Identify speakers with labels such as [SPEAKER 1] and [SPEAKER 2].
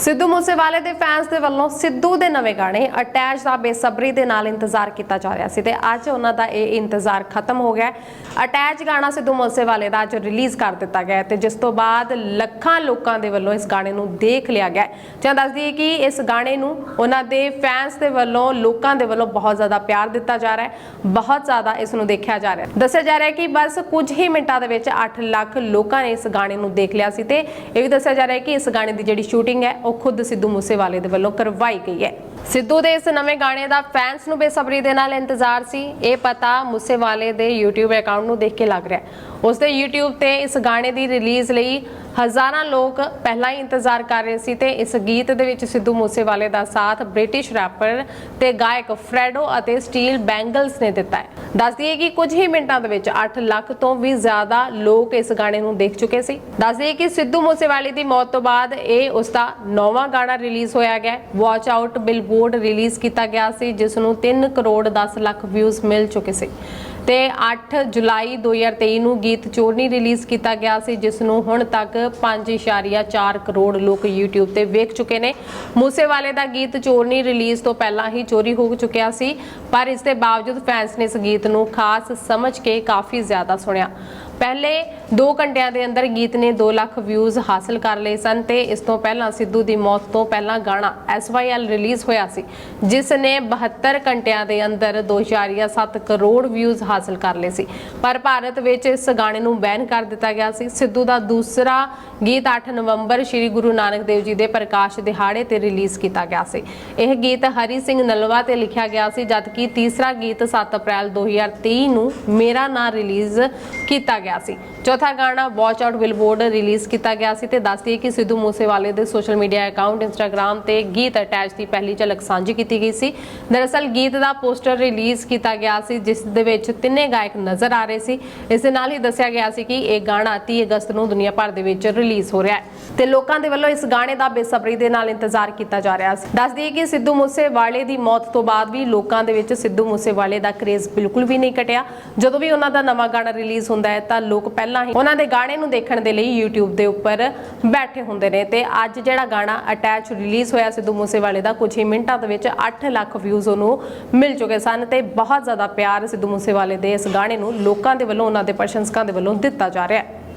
[SPEAKER 1] ਸਿੱਧੂ ਮੂਸੇਵਾਲੇ ਦੇ ਫੈਨਸ ਦੇ ਵੱਲੋਂ ਸਿੱਧੂ ਦੇ ਨਵੇਂ ਗਾਣੇ ਅਟੈਚ ਦਾ ਬੇਸਬਰੀ ਦੇ ਨਾਲ ਇੰਤਜ਼ਾਰ ਕੀਤਾ ਜਾ ਰਿਹਾ ਸੀ ਤੇ ਅੱਜ ਉਹਨਾਂ ਦਾ ਇਹ ਇੰਤਜ਼ਾਰ ਖਤਮ ਹੋ ਗਿਆ ਅਟੈਚ ਗਾਣਾ ਸਿੱਧੂ ਮੂਸੇਵਾਲੇ ਦਾ ਅੱਜ ਰਿਲੀਜ਼ ਕਰ ਦਿੱਤਾ ਗਿਆ ਹੈ ਤੇ ਜਿਸ ਤੋਂ ਬਾਅਦ ਲੱਖਾਂ ਲੋਕਾਂ ਦੇ ਵੱਲੋਂ ਇਸ ਗਾਣੇ ਨੂੰ ਦੇਖ ਲਿਆ ਗਿਆ ਜਾਂ ਦੱਸ ਦਈਏ ਕਿ ਇਸ ਗਾਣੇ ਨੂੰ ਉਹਨਾਂ ਦੇ ਫੈਨਸ ਦੇ ਵੱਲੋਂ, ਲੋਕਾਂ ਦੇ ਵੱਲੋਂ ਬਹੁਤ ਜ਼ਿਆਦਾ ਪਿਆਰ ਦਿੱਤਾ ਜਾ ਰਿਹਾ ਹੈ। ਬਹੁਤ ਜ਼ਿਆਦਾ ਇਸ ਨੂੰ ਦੇਖਿਆ ਜਾ ਰਿਹਾ ਹੈ। ਦੱਸਿਆ ਜਾ ਰਿਹਾ ਕਿ ਬਸ ਕੁਝ ਹੀ ਮਿੰਟਾਂ ਦੇ ਵਿੱਚ 8 ਲੱਖ ਲੋਕਾਂ ਨੇ ਇਸ ਗਾਣੇ ਨੂੰ ਦੇਖ ਲਿਆ ਸੀ ਤੇ ਇਹ ਵੀ ਦੱਸਿਆ ਜਾ ਰਿਹਾ ਕਿ ਇਸ ਗਾਣੇ ਦੀ ਜਿਹੜੀ ਸ਼ੂਟਿੰਗ ਹੈ ਉਹ ਖੁਦ ਸਿੱਧੂ ਮੂਸੇਵਾਲੇ ਦੇ ਵੱਲੋਂ ਕਰਵਾਈ ਗਈ ਹੈ। ਸਿੱਧੂ ਦੇ ਇਸ ਨਵੇਂ ਗਾਣੇ ਦਾ ਫੈਨਸ ਨੂੰ ਬੇਸਬਰੀ ਦੇ ਨਾਲ ਇੰਤਜ਼ਾਰ ਸੀ। ਇਹ ਪਤਾ ਮੂਸੇਵਾਲੇ ਦੇ YouTube ਅਕਾਊਂਟ ਨੂੰ ਦੇਖ ਕੇ ਲੱਗ ਰਿਹਾ ਹੈ। ਉਸ ਦੇ YouTube ਤੇ ਇਸ ਗਾਣੇ ਦੀ ਰਿਲੀਜ਼ ਲਈ ਹਜ਼ਾਰਾਂ ਲੋਕ ਪਹਿਲਾਂ ਹੀ ਇੰਤਜ਼ਾਰ ਕਰ ਰਹੇ ਸੀ ਤੇ ਇਸ ਗੀਤ ਦੇ ਵਿੱਚ ਸਿੱਧੂ ਮੂਸੇਵਾਲੇ ਦਾ ਸਾਥ ਬ੍ਰਿਟਿਸ਼ ਰੈਪਰ ਤੇ ਗਾਇਕ ਫਰੈਡੋ ਅਤੇ ਸਟੀਲ ਬੈਂਗਲਸ ਨੇ ਦਿੱਤਾ ਹੈ। ਦੱਸ ਦਈਏ ਕਿ ਕੁਝ ਹੀ ਮਿੰਟਾਂ ਦੇ ਵਿੱਚ 8 ਲੱਖ ਤੋਂ ਵੀ ਜ਼ਿਆਦਾ ਲੋਕ ਇਸ ਗਾਣੇ ਨੂੰ ਦੇਖ ਚੁੱਕੇ ਸੀ। ਦੱਸ ਦਈਏ ਕਿ ਸਿੱਧੂ ਮੂਸੇਵਾਲੇ ਦੀ ਮੌਤ ਤੋਂ ਬਾਅਦ ਇਹ ਉਸ ਦਾ ਨੌਵਾਂ ਗਾਣਾ ਰਿਲੀਜ਼ ਹੋਇਆ ਗਿਆ। ਵਾਚ ਆਊਟ ਬਿਲਬੋਰਡ ਰਿਲੀਜ਼ ਕੀਤਾ ਗਿਆ ਸੀ, ਜਿਸ ਨੂੰ 3 ਕਰੋੜ 10 ਲੱਖ ਵਿਊਜ਼ ਮਿਲ ਚੁੱਕੇ ਸੀ। ਤੇ 8 ਜੁਲਾਈ 2023 ਨੂੰ ਗੀਤ ਚੋਰਨੀ ਰਿਲੀਜ਼ ਕੀਤਾ ਗਿਆ ਸੀ, ਜਿਸ ਨੂੰ ਹੁਣ ਤੱਕ 5.4 ਕਰੋੜ ਲੋਕ YouTube ਤੇ ਵੇਖ ਚੁੱਕੇ ਨੇ। ਮੂਸੇਵਾਲੇ ਦਾ ਗੀਤ ਚੋਰਨੀ ਰਿਲੀਜ਼ ਤੋਂ ਪਹਿਲਾਂ ਹੀ ਚੋਰੀ ਹੋ ਚੁੱਕਿਆ ਸੀ, ਪਰ ਇਸ ਦੇ ਬਾਵਜੂਦ ਫੈਨਸ ਨੇ ਇਸ ਗੀਤ ਨੂੰ ਖਾਸ ਸਮਝ ਕੇ ਕਾਫੀ ਜ਼ਿਆਦਾ ਸੁਣਿਆ। ਪਹਿਲੇ 2 ਘੰਟਿਆਂ ਦੇ ਅੰਦਰ ਗੀਤ ਨੇ 2 ਲੱਖ ਵਿਊਜ਼ ਹਾਸਲ ਕਰ ਲਏ ਸਨ ਤੇ ਇਸ ਤੋਂ ਪਹਿਲਾਂ ਸਿੱਧੂ ਦੀ ਮੌਤ ਤੋਂ ਪਹਿਲਾਂ ਗਾਣਾ SYL ਰਿਲੀਜ਼ ਹੋਇਆ ਸੀ, ਜਿਸ ਨੇ 72 ਘੰਟਿਆਂ ਦੇ ਅੰਦਰ 2.7 ਕਰੋੜ ਵਿਊਜ਼ ਹਾਸਲ ਕਰ ਲਏ ਸੀ। ਪਰ ਭਾਰਤ ਵਿੱਚ ਇਸ ਗਾਣੇ ਨੂੰ ਬੈਨ ਕਰ ਦਿੱਤਾ ਗਿਆ ਸੀ। ਸਿੱਧੂ ਦਾ ਦੂਸਰਾ ਗੀਤ 8 ਨਵੰਬਰ ਸ੍ਰੀ ਗੁਰੂ ਨਾਨਕ ਦੇਵ ਜੀ ਦੇ ਪ੍ਰਕਾਸ਼ ਦਿਹਾੜੇ ਤੇ ਰਿਲੀਜ਼ ਕੀਤਾ ਗਿਆ ਸੀ। ਇਹ ਗੀਤ ਹਰੀ ਸਿੰਘ ਨਲਵਾ ਤੇ ਲਿਖਿਆ ਗਿਆ ਸੀ, ਜਦਕਿ ਤੀਸਰਾ ਗੀਤ 7 ਅਪ੍ਰੈਲ 2023 ਨੂੰ ਮੇਰਾ ਨਾਂ ਰਿਲੀਜ਼ ਕੀਤਾ ਗਿਆ ਸੀ। ਚੌਥਾ ਗਾਣਾ ਵਾਚ ਆਊਟ ਬਿਲਬੋਰਡ ਰਿਲੀਜ਼ ਕੀਤਾ ਗਿਆ ਸੀ ਤੇ ਦੱਸਦੀ ਕਿ ਸਿੱਧੂ ਮੂਸੇਵਾਲੇ ਦੇ ਸੋਸ਼ਲ ਮੀਡੀਆ ਅਕਾਊਂਟ ਇੰਸਟਾਗ੍ਰam ਤੇ ਗੀਤ ਅਟੈਚ ਦੀ ਪਹਿਲੀ ਝਲਕ ਸਾਂਝੀ ਕੀਤੀ ਗਈ ਸੀ। ਦਰਅਸਲ ਗੀਤ ਦਾ ਪੋਸਟਰ ਰਿਲੀਜ਼ ਕੀਤਾ ਗਿਆ ਸੀ, ਜਿਸ ਦੇ ਵਿੱਚ ਤਿੰਨੇ ਗਾਇਕ ਨਜ਼ਰ ਆ ਰਹੇ ਸੀ। ਇਸ ਦੇ ਨਾਲ ਹੀ ਦੱਸਿਆ ਗਿਆ ਸੀ ਕਿ ਇਹ ਗਾਣਾ 30 ਅਗਸਤ ਨੂੰ ਦੁਨੀਆ ਭਰ ਦੇ ਵਿੱਚ ਰਿਲੀਜ਼ ਹੋ ਰਿਹਾ ਹੈ ਤੇ ਲੋਕਾਂ ਦੇ ਵੱਲੋਂ ਇਸ ਗਾਣੇ ਦਾ ਬੇਸਬਰੀ ਦੇ ਨਾਲ ਇੰਤਜ਼ਾਰ ਕੀਤਾ ਜਾ ਰਿਹਾ ਸੀ। ਦੱਸ ਦਈਏ ਕਿ ਸਿੱਧੂ ਮੂਸੇਵਾਲੇ ਦੀ ਮੌਤ ਤੋਂ ਬਾਅਦ ਵੀ ਲੋਕਾਂ ਦੇ ਵਿੱਚ ਸਿੱਧੂ ਮੂਸੇਵਾਲੇ ਦਾ ਕਰੇਜ਼ ਬਿਲਕੁਲ ਵੀ ਨਹੀਂ ਘਟਿਆ। ਜਦੋਂ ਵੀ ਉਹਨਾਂ ਦਾ ਨਵਾਂ ਗਾਣਾ ਰਿਲੀਜ਼ ਹੁੰਦਾ ਹੈ ਤਾਂ ਤਾਂ ਲੋਕ ਪਹਿਲਾਂ ਹੀ ਉਹਨਾਂ ਦੇ ਗਾਣੇ ਨੂੰ ਦੇਖਣ ਦੇ ਲਈ YouTube ਦੇ ਉੱਪਰ ਬੈਠੇ ਹੁੰਦੇ ਨੇ ਤੇ ਅੱਜ ਜਿਹੜਾ ਗਾਣਾ ਅਟੈਚ ਰਿਲੀਜ਼ ਹੋਇਆ ਸਿੱਧੂ ਮੂਸੇਵਾਲੇ ਦਾ ਕੁਝ ਹੀ ਮਿੰਟਾਂ ਦੇ ਵਿੱਚ 8 ਲੱਖ ਵਿਊਜ਼ ਉਹਨੂੰ ਮਿਲ ਚੁੱਕੇ ਸਨ ਤੇ ਬਹੁਤ ਜ਼ਿਆਦਾ ਪਿਆਰ ਸਿੱਧੂ ਮੂਸੇਵਾਲੇ ਦੇ ਇਸ ਗਾਣੇ ਨੂੰ ਲੋਕਾਂ ਦੇ ਵੱਲੋਂ, ਉਹਨਾਂ ਦੇ ਪ੍ਰਸ਼ੰਸਕਾਂ ਦੇ ਵੱਲੋਂ ਦਿੱਤਾ ਜਾ ਰਿਹਾ ਹੈ।